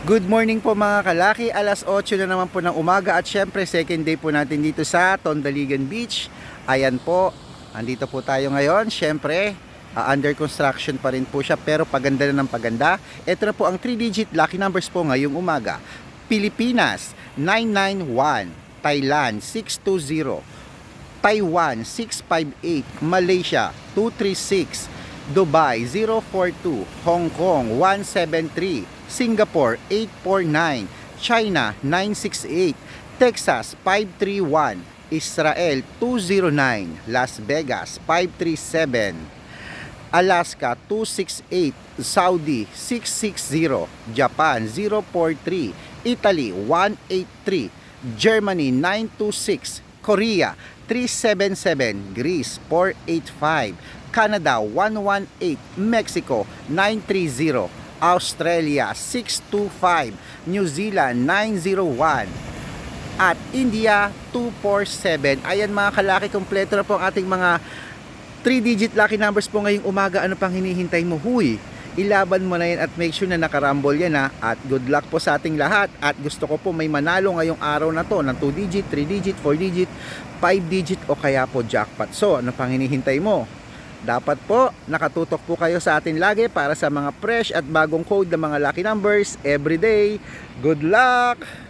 Good morning po mga kalaki, alas 8 na naman po ng umaga at syempre second day po natin dito sa Tondaligan Beach. Ayan po, andito po tayo ngayon, syempre ah, under construction pa rin po siya pero paganda na ng paganda. Ito na po ang 3-digit lucky numbers po ngayong umaga. Pilipinas 991, Thailand 620, Taiwan 658, Malaysia 236, Dubai 042, Hong Kong 173, Singapore 849, China 968, Texas 531, Israel 209, Las Vegas 537, Alaska 268, Saudi 660, Japan 043, Italy 183, Germany 926, Korea 377, Greece 485, Canada 118, Mexico 930, Australia 625, New Zealand 901, at India 247. Ayan mga kalaki, kompleto na po ang ating mga 3-digit lucky numbers po ngayong umaga. Ano pang hinihintay mo? Huy, ilaban mo na yan at make sure na nakarambol yan ha. At good luck po sa ating lahat. At gusto ko po may manalo ngayong araw na to ng 2-digit, 3-digit, 4-digit, 5-digit o kaya po jackpot. So, ano pang hinihintay mo? Dapat po, nakatutok po kayo sa atin lagi para sa mga fresh at bagong code ng mga lucky numbers every day. Good luck!